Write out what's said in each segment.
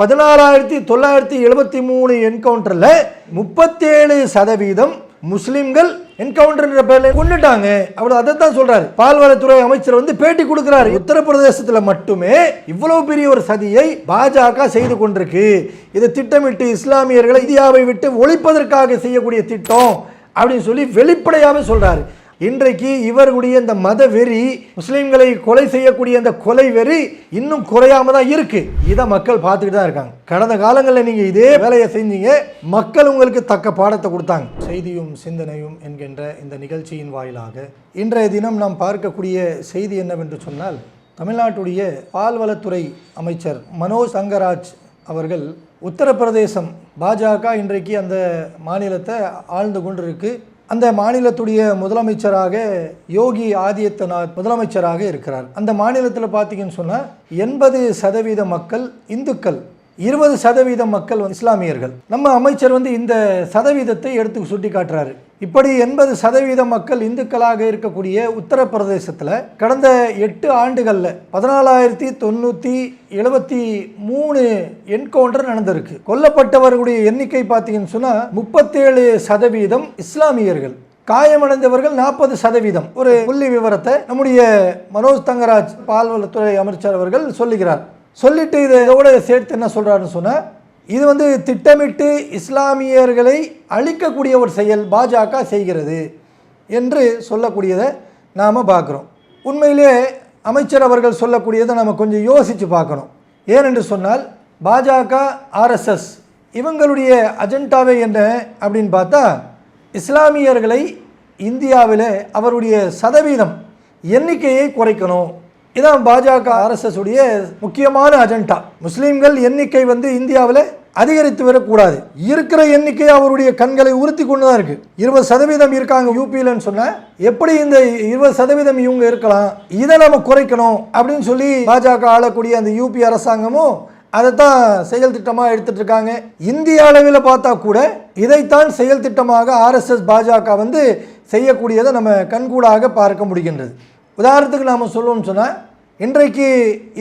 பதினாறாயிரத்தி தொள்ளாயிரத்தி எழுபத்தி மூணு என்கவுண்டர்ல முப்பத்தேழு சதவீதம் முஸ்லிம்கள் என்கவுண்டர் பேர்ல கொண்டுட்டாங்க. அவர் அதை தான் சொல்றாரு. பால்வளத்துறை அமைச்சர் வந்து பேட்டி கொடுக்கிறாரு. உத்தரப்பிரதேசத்துல மட்டுமே இவ்வளவு பெரிய ஒரு சதியை பாஜக செய்து கொண்டிருக்கு. இதை திட்டமிட்டு இஸ்லாமியர்களை இந்தியாவை விட்டு ஒழிப்பதற்காக செய்யக்கூடிய திட்டம் அப்படின்னு சொல்லி வெளிப்படையாகவே சொல்றாரு. இன்றைக்கு இவர்களுடைய இந்த மத வெறி முஸ்லீம்களை கொலை செய்யக்கூடிய அந்த கொலை வெறி இன்னும் குறையாம தான் இருக்கு. இதை மக்கள் பார்த்துக்கிட்டு தான் இருக்காங்க. கடந்த காலங்களில் நீங்கள் இதே வேலையை செஞ்சீங்க மக்கள் உங்களுக்கு தக்க பாடத்தை கொடுத்தாங்க. செய்தியும் சிந்தனையும் என்கின்ற இந்த நிகழ்ச்சியின் வாயிலாக இன்றைய தினம் நாம் பார்க்கக்கூடிய செய்தி என்னவென்று சொன்னால் தமிழ்நாட்டுடைய பால்வளத்துறை அமைச்சர் மனோஜ் தங்கராஜ் அவர்கள் உத்தரப்பிரதேசம் பாஜக இன்றைக்கு அந்த மாநிலத்தை ஆழ்ந்து கொண்டிருக்கு. அந்த மாநிலத்துடைய முதலமைச்சராக யோகி ஆதித்யநாத் முதலமைச்சராக இருக்கிறார். அந்த மாநிலத்தில் பார்த்தீங்கன்னு சொன்னால் எண்பது சதவீத மக்கள் இந்துக்கள் இருபது சதவீத மக்கள் வந்து இஸ்லாமியர்கள். நம்ம அமைச்சர் வந்து இந்த சதவீதத்தை எடுத்து சுட்டி காட்டுறாரு இப்படி எண்பது சதவீத மக்கள் இந்துக்களாக இருக்கக்கூடிய உத்தரப்பிரதேசத்தில் கடந்த எட்டு ஆண்டுகளில் பதினாலாயிரத்தி தொண்ணூற்றி எழுபத்தி மூணு என்கவுண்டர் நடந்திருக்கு. கொல்லப்பட்டவர்களுடைய எண்ணிக்கை பார்த்தீங்கன்னு சொன்னால் முப்பத்தேழு சதவீதம் இஸ்லாமியர்கள். காயமடைந்தவர்கள் நாற்பது சதவீதம். ஒரு புள்ளி விவரத்தை நம்முடைய மனோஜ் தங்கராஜ் பால்வளத்துறை அமைச்சர் அவர்கள் சொல்லுகிறார். சொல்லிட்டு இதோட சேர்த்து என்ன சொல்கிறாருன்னு சொன்னால் இது வந்து திட்டமிட்டு இஸ்லாமியர்களை அழிக்கக்கூடிய ஒரு செயல் பாஜக செய்கிறது என்று சொல்லக்கூடியதை நாம் பார்க்குறோம். உண்மையிலே அமைச்சர் அவர்கள் சொல்லக்கூடியதை நம்ம கொஞ்சம் யோசித்து பார்க்கணும். ஏனென்று சொன்னால் பாஜக ஆர்எஸ்எஸ் இவங்களுடைய அஜெண்டாவே என்ன அப்படின்னு பார்த்தா இஸ்லாமியர்களை இந்தியாவில் அவருடைய சதவீதம் எண்ணிக்கையை குறைக்கணும். இதான் பாஜக ஆர்எஸ்எஸ் உடைய முக்கியமான அஜெண்டா முஸ்லீம்கள் எண்ணிக்கை வந்து இந்தியாவில் அதிகரித்து வரக்கூடாது. இருக்கிற எண்ணிக்கை அவருடைய கண்களை உறுத்தி கொண்டு தான் இருக்கு. இருபது சதவீதம் இருக்காங்க யூபியிலன்னு சொன்னா எப்படி இந்த இருபது சதவீதம் இவங்க இருக்கலாம்? இதை நம்ம குறைக்கணும் அப்படின்னு சொல்லி பாஜக ஆளக்கூடிய அந்த யூபி அரசாங்கமும் அதைத்தான் செயல் திட்டமாக எடுத்துட்டு இருக்காங்க. இந்திய அளவில் பார்த்தா கூட இதைத்தான் செயல் திட்டமாக ஆர்எஸ்எஸ் பாஜக வந்து செய்யக்கூடியதை நம்ம கண்கூடாக பார்க்க முடிகின்றது. உதாரணத்துக்கு நாம் சொல்லுவோம்னு சொன்னால் இன்றைக்கு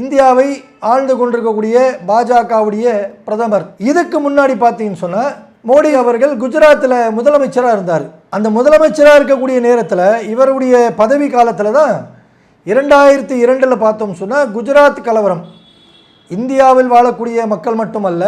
இந்தியாவை ஆழ்ந்து கொண்டிருக்கக்கூடிய பாஜகவுடைய பிரதமர் இதுக்கு முன்னாடி பார்த்தீங்கன்னு சொன்னால் மோடி அவர்கள் குஜராத்தில் முதலமைச்சராக இருந்தார். அந்த முதலமைச்சராக இருக்கக்கூடிய நேரத்தில் இவருடைய பதவி காலத்தில் தான் இரண்டாயிரத்தி இரண்டில் பார்த்தோம் சொன்னால் குஜராத் கலவரம். இந்தியாவில் வாழக்கூடிய மக்கள் மட்டுமல்ல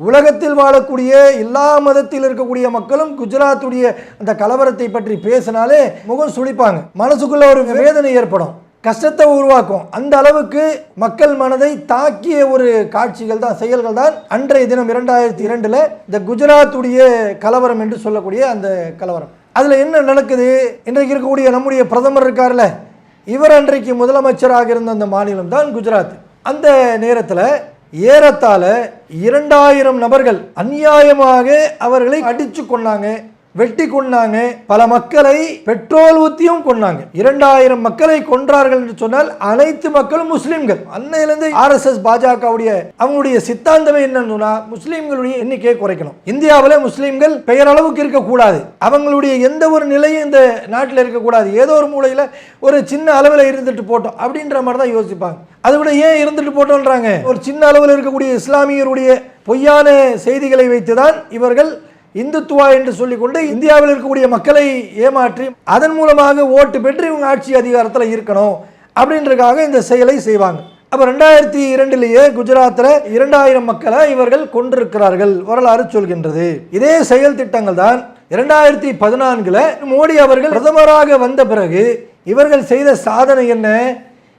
உலகத்தில் வாழக்கூடிய எல்லா மதத்தில் இருக்கக்கூடிய மக்களும் குஜராத்துடைய அந்த கலவரத்தை பற்றி பேசினாலே முகம் சுழிப்பாங்க மனசுக்குள்ள ஒரு வேதனை ஏற்படும். கஷ்டத்தை உருவாக்கும். அந்த அளவுக்கு மக்கள் மனதை தாக்கிய ஒரு காட்சிகள் தான் செயல்கள் தான் அன்றைய தினம் இரண்டாயிரத்தி இரண்டில் இந்த குஜராத்துடைய கலவரம் என்று சொல்லக்கூடிய அந்த கலவரம். அதில் என்ன நடக்குது? இன்றைக்கு இருக்கக்கூடிய நம்முடைய பிரதமர் இருக்கார்ல இவர் அன்றைக்கு முதலமைச்சராக இருந்த அந்த மாநிலம் தான் குஜராத். அந்த நேரத்தில் ஏறத்தாழ இரண்டாயிரம் நபர்கள் அநியாயமாக அவர்களை அடிச்சு கொண்டாங்க வெட்டி கொண்டாங்க பல மக்களை பெட்ரோல் ஊத்தியும் கொண்டாங்க இரண்டாயிரம் மக்களை கொன்றார்கள் என்று சொன்னால் அனைத்து மக்களும் முஸ்லிம்கள். அன்னையிலிருந்து ஆர்எஸ்எஸ் பாஜகவுடைய அவங்களுடைய சித்தாந்தமே என்னன்னு சொன்னா முஸ்லிம்களுடைய எண்ணிக்கையை குறைக்கணும். இந்தியாவில் முஸ்லிம்கள் பெயரளவுக்கு இருக்கக்கூடாது. அவங்களுடைய எந்த ஒரு நிலையும் இந்த நாட்டில் இருக்கக்கூடாது. ஏதோ ஒரு மூலையில் ஒரு சின்ன அளவில் இருந்துட்டு போட்டோம் அப்படின்ற மாதிரி தான் யோசிப்பாங்க. அதை விட ஏன் இருந்துட்டு போட்டோன்றாங்க ஒரு சின்ன அளவில் இருக்கக்கூடிய இஸ்லாமியருடைய பொய்யான செய்திகளை வைத்து தான் இவர்கள் இந்துத்துவா என்று சொல்லிக்கொண்டு இந்தியாவில் இருக்கக்கூடிய மக்களை ஏமாற்றி அதன் மூலமாக ஓட்டு பெற்று இவங்க ஆட்சி அதிகாரத்தில் இருக்கணும் அப்படின்றதுக்காக இந்த செயலை செய்வாங்க. அப்போ ரெண்டாயிரத்தி இரண்டிலேயே குஜராத்தில் இரண்டாயிரம் மக்களை இவர்கள் கொண்டிருக்கிறார்கள் வரலாறு சொல்கின்றது. இதே செயல் திட்டங்கள் தான் இரண்டாயிரத்தி பதினான்கில் மோடி அவர்கள் பிரதமராக வந்த பிறகு இவர்கள் செய்த சாதனை என்ன?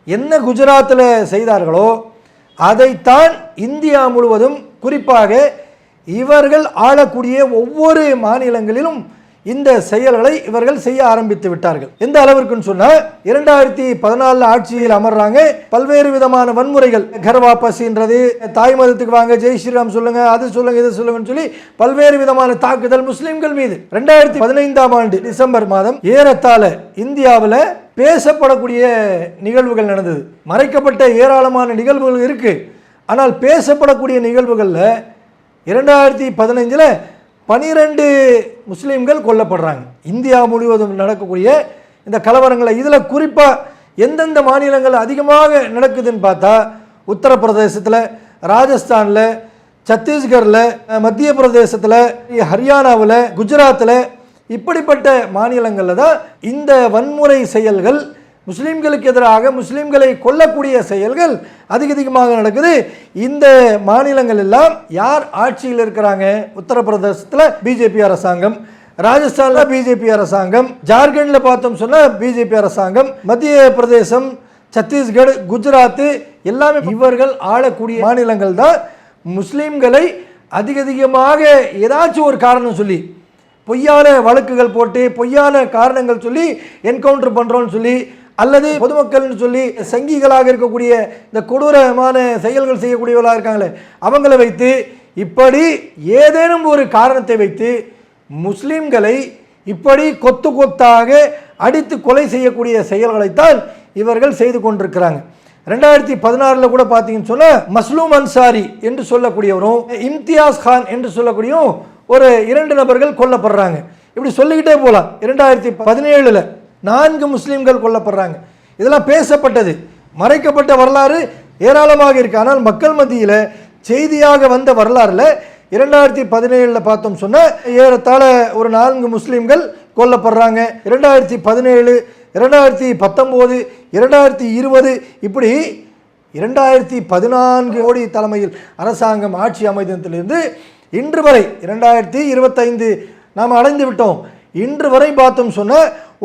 என்ன குஜராத்தில் செய்தார்களோ அதைத்தான் இந்தியா முழுவதும் குறிப்பாக இவர்கள் ஆளக்கூடிய ஒவ்வொரு மாநிலங்களிலும் இந்த செயல்களை இவர்கள் செய்ய ஆரம்பித்து விட்டார்கள். எந்த அளவிற்குன்னு சொன்னால் இரண்டாயிரத்தி பதினாலில் ஆட்சியில் அமர்றாங்க. பல்வேறு விதமான வன்முறைகள். கர்வாபசின்றது தாய் மதத்துக்கு வாங்க ஜெய் ஸ்ரீராம் சொல்லுங்க அது சொல்லுங்க இது சொல்லுங்கன்னு சொல்லி பல்வேறு விதமான தாக்குதல் முஸ்லிம்கள் மீது. ரெண்டாயிரத்தி பதினைந்தாம் ஆண்டு டிசம்பர் மாதம் ஏறத்தாழ இந்தியாவில் பேசப்படக்கூடிய நிகழ்வுகள் நடந்தது. மறைக்கப்பட்ட ஏராளமான நிகழ்வுகள் இருக்கு. ஆனால் பேசப்படக்கூடிய நிகழ்வுகளில் இரண்டாயிரத்தி பதினைஞ்சில் பனிரெண்டு முஸ்லீம்கள் கொல்லப்படுறாங்க. இந்தியா முழுவதும் நடக்கக்கூடிய இந்த கலவரங்களை இதில் குறிப்பாக எந்தெந்த மாநிலங்கள் அதிகமாக நடக்குதுன்னு பார்த்தா உத்தரப்பிரதேசத்தில் ராஜஸ்தானில் சத்தீஸ்கரில் மத்திய பிரதேசத்தில் ஹரியானாவில் குஜராத்தில் இப்படிப்பட்ட மாநிலங்களில் தான் இந்த வன்முறை செயல்கள் முஸ்லீம்களுக்கு எதிராக முஸ்லீம்களை கொல்லக்கூடிய செயல்கள் அதிக அதிகமாக நடக்குது. இந்த மாநிலங்கள் எல்லாம் யார் ஆட்சியில் இருக்கிறாங்க? உத்தரப்பிரதேசத்தில் பிஜேபி அரசாங்கம் ராஜஸ்தானில் பிஜேபி அரசாங்கம் ஜார்க்கண்டில் பார்த்தோம் சொன்னால் பிஜேபி அரசாங்கம் மத்திய பிரதேசம் சத்தீஸ்கர் குஜராத்து எல்லாமே இவர்கள் ஆளக்கூடிய மாநிலங்கள் தான். முஸ்லீம்களை அதிக அதிகமாக ஏதாச்சும் ஒரு காரணம் சொல்லி பொய்யான வழக்குகள் போட்டு பொய்யான காரணங்கள் சொல்லி என்கவுண்டர் பண்ணுறோன்னு சொல்லி அல்லது பொதுமக்கள்னு சொல்லி சங்கிகளாக இருக்கக்கூடிய இந்த கொடூரமான செயல்கள் செய்யக்கூடியவர்களாக இருக்காங்களே அவங்கள வைத்து இப்படி ஏதேனும் ஒரு காரணத்தை வைத்து முஸ்லீம்களை இப்படி கொத்து கொத்தாக அடித்து கொலை செய்யக்கூடிய செயல்களைத்தான் இவர்கள் செய்து கொண்டிருக்கிறாங்க. ரெண்டாயிரத்தி பதினாறில் கூட பார்த்தீங்கன்னு சொன்னால் மஸ்லூம் அன்சாரி என்று சொல்லக்கூடியவரும் இம்தியாஸ் கான் என்று சொல்லக்கூடியும் ஒரு இரண்டு நபர்கள் கொல்லப்படுறாங்க. இப்படி சொல்லிக்கிட்டே போகலாம் இரண்டாயிரத்தி பதினேழில் நான்கு முஸ்லீம்கள் கொல்லப்படுறாங்க. இதெல்லாம் பேசப்பட்டது. மறைக்கப்பட்ட வரலாறு ஏராளமாக இருக்கு. ஆனால் மக்கள் மத்தியில் செய்தியாக வந்த வரலாறுல இரண்டாயிரத்தி பதினேழில் பார்த்தோம் சொன்னால் ஏறத்தாழ ஒரு நான்கு முஸ்லீம்கள் கொல்லப்படுறாங்க. இரண்டாயிரத்தி பதினேழு இரண்டாயிரத்தி பத்தொம்போது இரண்டாயிரத்தி இருபது இப்படி இரண்டாயிரத்தி பதினான்கு கோடி தலைமையில் அரசாங்கம் ஆட்சி அமைத்ததிலிருந்து இன்று வரை இரண்டாயிரத்தி இருபத்தைந்து நாம் அடைந்து விட்டோம் இன்று வரை பார்த்தோம் சொன்ன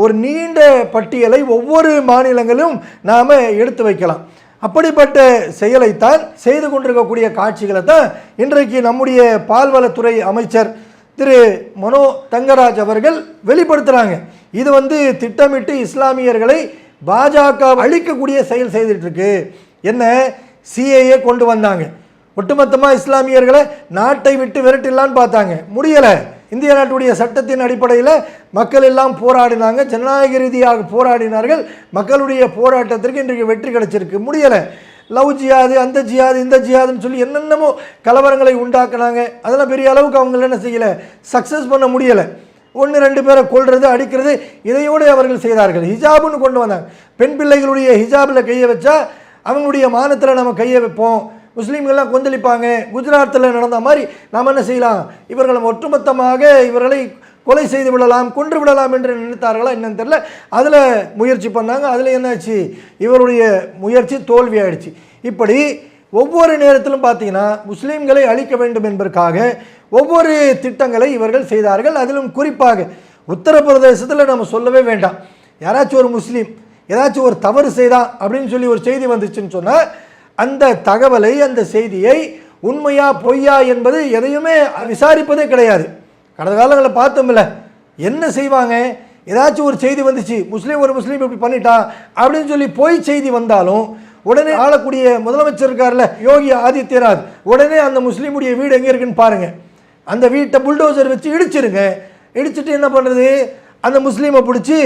ஒரு நீண்ட பட்டியலை ஒவ்வொரு மாநிலங்களும் நாம் எடுத்து வைக்கலாம். அப்படிப்பட்ட செயலைத்தான் செய்து கொண்டிருக்கக்கூடிய காட்சிகளை தான் இன்றைக்கு நம்முடைய பால்வளத்துறை அமைச்சர் திரு. மனோ தங்கராஜ் அவர்கள் வெளிப்படுத்துகிறாங்க இது வந்து திட்டமிட்டு இஸ்லாமியர்களை பாஜக அழிக்கக்கூடிய செயல் செய்துட்டுருக்கு. என்ன? சிஏஏ கொண்டு வந்தாங்க. ஒட்டுமொத்தமாக இஸ்லாமியர்களை நாட்டை விட்டு விரட்டிடலான்னு பார்த்தாங்க. முடியலை. இந்திய நாட்டுடைய சட்டத்தின் அடிப்படையில் மக்கள் எல்லாம் போராடினாங்க. ஜனநாயக ரீதியாக போராடினார்கள். மக்களுடைய போராட்டத்திற்கு இன்றைக்கு வெற்றி கிடைச்சிருக்கு. முடியலை. லவ் ஜியாது அந்த ஜியாது இந்த ஜியாதுன்னு சொல்லி என்னென்னமோ கலவரங்களை உண்டாக்குனாங்க. அதெல்லாம் பெரிய அளவுக்கு அவங்கள என்ன செய்யலை? சக்ஸஸ் பண்ண முடியலை. ஒன்று ரெண்டு பேரை கொள்வது அடிக்கிறது இதையோடு அவர்கள் செய்தார்கள். ஹிஜாபுன்னு கொண்டு வந்தாங்க. பெண் பிள்ளைகளுடைய ஹிஜாபில் கையை வச்சா அவங்களுடைய மானத்தில் நம்ம கையை வைப்போம். முஸ்லீம்கள்லாம் கொந்தளிப்பாங்க. குஜராத்தில் நடந்த மாதிரி நாம் என்ன செய்யலாம்? இவர்களை ஒட்டுமொத்தமாக இவர்களை கொலை செய்து விடலாம் கொன்று விடலாம் என்று நினைத்தார்களா என்னன்னு தெரில அதில் முயற்சி பண்ணாங்க. அதில் என்னாச்சு? இவருடைய முயற்சி தோல்வி ஆயிடுச்சு இப்படி ஒவ்வொரு நேரத்திலும் பார்த்தீங்கன்னா முஸ்லீம்களை அழிக்க வேண்டும் என்பதற்காக ஒவ்வொரு திட்டங்களை இவர்கள் செய்தார்கள். அதிலும் குறிப்பாக உத்தரப்பிரதேசத்தில் நம்ம சொல்லவே வேண்டாம். யாராச்சும் ஒரு முஸ்லீம் ஏதாச்சும் ஒரு தவறு செய்தான் அப்படின்னு சொல்லி ஒரு செய்தி வந்துச்சுன்னு சொன்னால் அந்த தகவலை அந்த செய்தியை உண்மையா பொய்யா என்பது எதையுமே விசாரிப்பதே கிடையாது. கடந்த காலங்களில் பார்த்தோம்ல என்ன செய்வாங்க? ஏதாச்சும் ஒரு செய்தி வந்துச்சு முஸ்லீம் ஒரு முஸ்லீம் இப்படி பண்ணிட்டான் அப்படின்னு சொல்லி பொய் செய்தி வந்தாலும் உடனே ஆளக்கூடிய முதலமைச்சர் இருக்கார்ல யோகி ஆதித்யநாத் உடனே அந்த முஸ்லீமுடைய வீடு எங்கே இருக்குன்னு பாருங்க. அந்த வீட்டை புல்டோசர் வச்சு இடிச்சிருங்க. இடிச்சிட்டு என்ன பண்ணுறது அந்த முஸ்லீமை பிடிச்சி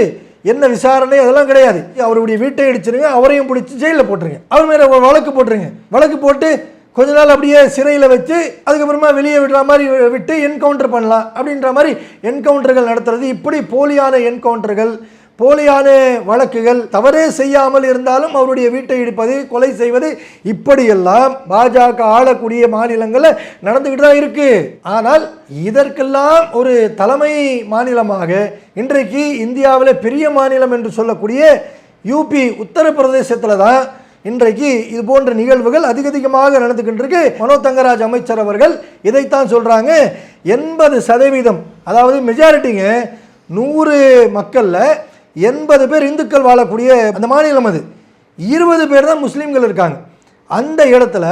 என்ன விசாரணை? அதெல்லாம் கிடையாது. அவருடைய வீட்டை அடிச்சிருங்க அவரையும் பிடிச்சி ஜெயிலில் போட்டுருங்க. அவர் மேலே வழக்கு போட்டுருங்க. வழக்கு போட்டு கொஞ்ச நாள் அப்படியே சிறையில் வச்சு அதுக்கப்புறமா வெளியே விடுற மாதிரி விட்டு என்கவுண்டர் பண்ணலாம் அப்படின்ற மாதிரி என்கவுண்டர்கள் நடத்துறது. இப்படி போலியான என்கவுண்டர்கள் போலியான வழக்குகள் தவறே செய்யாமல் இருந்தாலும் அவருடைய வீட்டை இடிப்பது கொலை செய்வது இப்படியெல்லாம் பாஜக ஆளக்கூடிய மாநிலங்களில் நடந்துக்கிட்டு தான் இருக்கு. ஆனால் இதற்கெல்லாம் ஒரு தலைமை மாநிலமாக இன்றைக்கு இந்தியாவில் பெரிய மாநிலம் என்று சொல்லக்கூடிய யூபி உத்தரப்பிரதேசத்தில் தான் இன்றைக்கு இது போன்ற நிகழ்வுகள் அதிக அதிகமாக நடந்துகின்றிருக்கு மனோ தங்கராஜ் அமைச்சர் அவர்கள் இதைத்தான் சொல்கிறாங்க எண்பது சதவீதம் அதாவது மெஜாரிட்டிங்க நூறு மக்களில் எண்பது பேர் இந்துக்கள் வாழக்கூடிய அந்த மாநிலம் அது. இருபது பேர் தான் முஸ்லீம்கள் இருக்காங்க. அந்த இடத்துல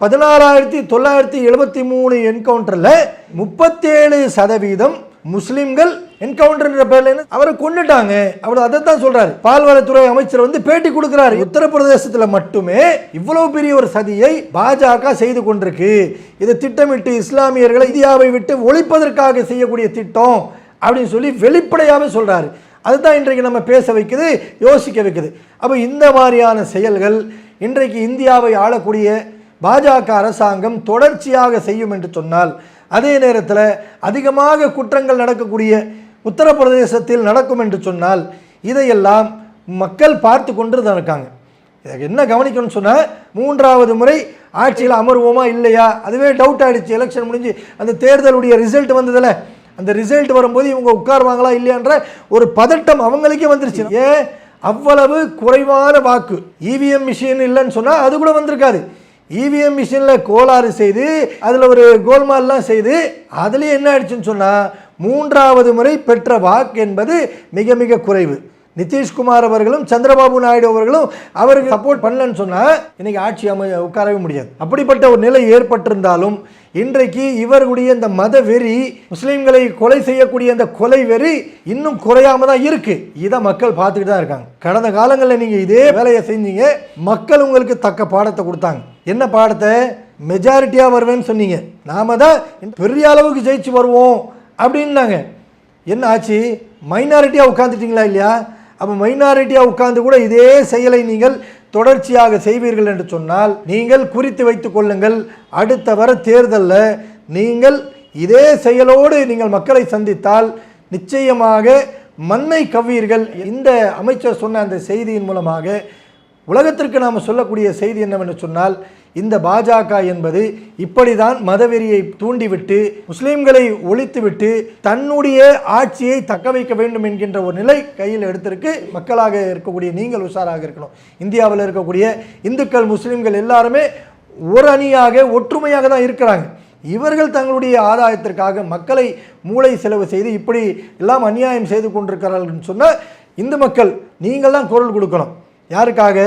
பதினாறாயிரத்தி தொள்ளாயிரத்தி எழுபத்தி மூணு என்கவுண்டரில் முப்பத்தேழு சதவீதம் முஸ்லீம்கள் என்கவுண்டர்ன்ற பேர்ல அவரை கொண்டுட்டாங்க அவர் அதை தான் சொல்றாரு. பால்வளத்துறை அமைச்சர் வந்து பேட்டி கொடுக்கிறாரு. உத்தரப்பிரதேசத்துல மட்டுமே இவ்வளவு பெரிய ஒரு சதியை பாஜக செய்து கொண்டிருக்கு. இதை திட்டமிட்டு இஸ்லாமியர்களை இந்தியாவை விட்டு ஒழிப்பதற்காக செய்யக்கூடிய திட்டம் அப்படின்னு சொல்லி வெளிப்படையாகவே சொல்றாரு. அதுதான் இன்றைக்கு நம்ம பேச வைக்குது யோசிக்க வைக்குது. அப்போ இந்த மாதிரியான செயல்கள் இன்றைக்கு இந்தியாவை ஆளக்கூடிய பாஜக அரசாங்கம் தொடர்ச்சியாக செய்யும் என்று சொன்னால் அதே நேரத்தில் அதிகமாக குற்றங்கள் நடக்கக்கூடிய உத்தரப்பிரதேசத்தில் நடக்கும் என்று சொன்னால் இதையெல்லாம் மக்கள் பார்த்து கொண்டு தான் இருக்காங்க. இதை என்ன கவனிக்கணும்னு சொன்னால் மூன்றாவது முறை ஆட்சியில் அமர்வோமா இல்லையா? அதுவே டவுட் ஆயிடுச்சு. எலெக்ஷன் முடிஞ்சு அந்த தேர்தலுடைய ரிசல்ட் வந்ததில்லை அந்த ரிசல்ட் வரும்போது இவங்க உட்காருவாங்களா இல்லையான்ற ஒரு பதட்டம் அவங்களுக்கே வந்துருச்சு. ஏன் அவ்வளவு குறைவான வாக்கு. இவிஎம் மிஷின் இல்லைன்னு சொன்னால் அது கூட வந்திருக்காது. இவிஎம் மிஷினில் கோளாறு செய்து அதில் ஒரு கோல்மால்லாம் செய்து அதுலேயே என்ன ஆயிடுச்சுன்னு சொன்னால் மூன்றாவது முறை பெற்ற வாக்கு என்பது மிக மிக குறைவு. நிதிஷ்குமார் அவர்களும் சந்திரபாபு நாயுடு அவர்களும் அவருக்கு சப்போர்ட் பண்ணலன்னு சொன்னால் இன்றைக்கி ஆட்சி அமை உட்காரவே முடியாது. அப்படிப்பட்ட ஒரு நிலை ஏற்பட்டிருந்தாலும் இன்றைக்கு இவர்களுடைய இந்த மத வெறி முஸ்லீம்களை கொலை செய்யக்கூடிய அந்த கொலை வெறி இன்னும் குறையாம தான் இருக்கு. இதை மக்கள் பார்த்துக்கிட்டு தான் இருக்காங்க. கடந்த காலங்களில் நீங்கள் இதே வேலையை செஞ்சீங்க மக்கள் உங்களுக்கு தக்க பாடத்தை கொடுத்தாங்க. என்ன பாடத்தை? மெஜாரிட்டியாக வருவேன்னு சொன்னீங்க. நாம தான் பெரிய அளவுக்கு ஜெயிச்சு வருவோம் அப்படின்னாங்க. என்ன ஆச்சு? மைனாரிட்டியாக உட்காந்துட்டீங்களா இல்லையா? அப்போ மைனாரிட்டியாக உட்காந்து கூட இதே செயலை நீங்கள் தொடர்ச்சியாக செய்வீர்கள் என்று சொன்னால் நீங்கள் குறித்து வைத்துக் கொள்ளுங்கள். அடுத்த வர தேர்தலில் நீங்கள் இதே செயலோடு நீங்கள் மக்களை சந்தித்தால் நிச்சயமாக மண்ணை கவ்வீர்கள். இந்த அமைச்சர் சொன்ன அந்த செய்தியின் மூலமாக உலகத்திற்கு நாம் சொல்லக்கூடிய செய்தி என்னவென்று சொன்னால் இந்த பாஜக என்பது இப்படிதான் மதவெறியை தூண்டிவிட்டு முஸ்லீம்களை ஒழித்துவிட்டு தன்னுடைய ஆட்சியை தக்க வைக்க வேண்டும் என்கின்ற ஒரு நிலை கையில் எடுத்திருக்கு. மக்களாக இருக்கக்கூடிய நீங்கள் உஷாராக இருக்கணும். இந்தியாவில் இருக்கக்கூடிய இந்துக்கள் முஸ்லீம்கள் எல்லாருமே ஒரு அணியாக ஒற்றுமையாக தான் இருக்கிறாங்க. இவர்கள் தங்களுடைய ஆதாயத்திற்காக மக்களை மூளை செலவு செய்து இப்படி எல்லாம் அநியாயம் செய்து கொண்டிருக்கிறார்கள் சொன்னால் இந்து மக்கள் நீங்கள் தான் குரல் கொடுக்கணும். யாருக்காக?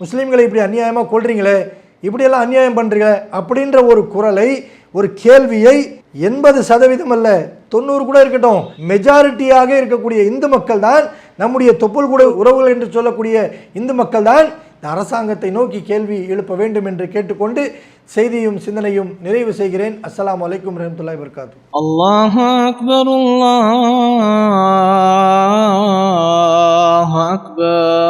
முஸ்லீம்களை இப்படி அநியாயமாக கொள்றீங்களே இப்படியெல்லாம் அநியாயம் பண்ணுறீங்க அப்படின்ற ஒரு குரலை ஒரு கேள்வியை எண்பது சதவீதம் அல்ல தொண்ணூறு கூட இருக்கட்டும் மெஜாரிட்டியாக இருக்கக்கூடிய இந்து மக்கள் தான் நம்முடைய தொப்புள் கூட உறவுகள் என்று சொல்லக்கூடிய இந்து மக்கள் தான் இந்த அரசாங்கத்தை நோக்கி கேள்வி எழுப்ப வேண்டும் என்று கேட்டுக்கொண்டு செய்தியும் சிந்தனையும் நிறைவு செய்கிறேன். அஸ்லாம் வலைக்கம் ரஹமத்துல்லா வர்காத்து அல்லாஹ் அக்பர் அல்லாஹ் அக்பர்.